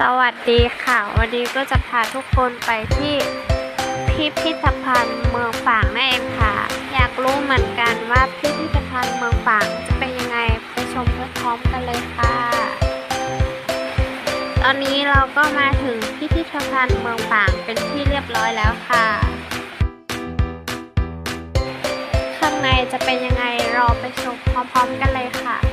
สวัสดีค่ะ วันนี้ก็จะพาทุกคนไปที่พิพิธภัณฑ์เมืองฝางนั่นเองค่ะ อยากรู้เหมือนกันว่าพิพิธภัณฑ์เมืองฝางจะเป็นยังไงไปชมพร้อมๆกันเลยค่ะ ตอนนี้เราก็มาถึงพิพิธภัณฑ์เมืองฝางเป็นที่เรียบร้อยแล้วค่ะ ข้างในจะเป็นยังไงรอไปชมพร้อมๆกันเลยค่ะ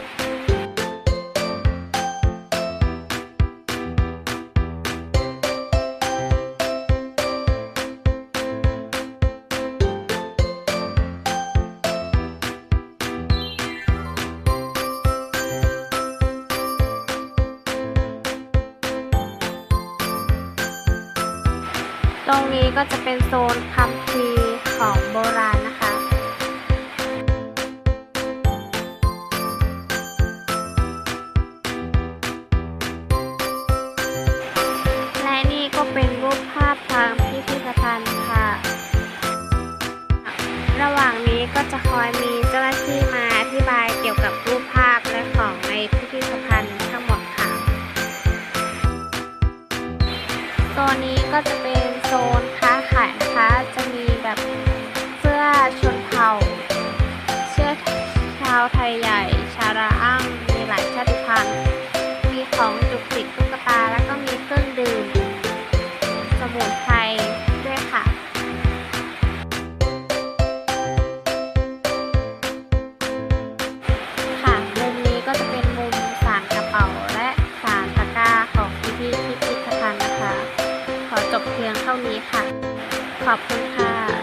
ตรงนี้ก็จะเป็นโซนคัมภีร์ของโบราณนะคะ และนี่ก็เป็นรูปภาพทางพิพิธภัณฑ์ค่ะ ระหว่างนี้ก็จะคอยมีเจ้าหน้าที่มาอธิบายเกี่ยวกับรูปภาพและของในพิพิธภัณฑ์ทั้งหมดค่ะโซนนี้ก็จะเป็น โซนค้าขายนะคะจะมีแบบเสื้อชนเผ่า เสื้อชาวไทยใหญ่ ชาราอ้างมีหลายชาติพันธุ์ มีของจุกจิก จบเพียงเท่านี้ค่ะ ขอบคุณค่ะ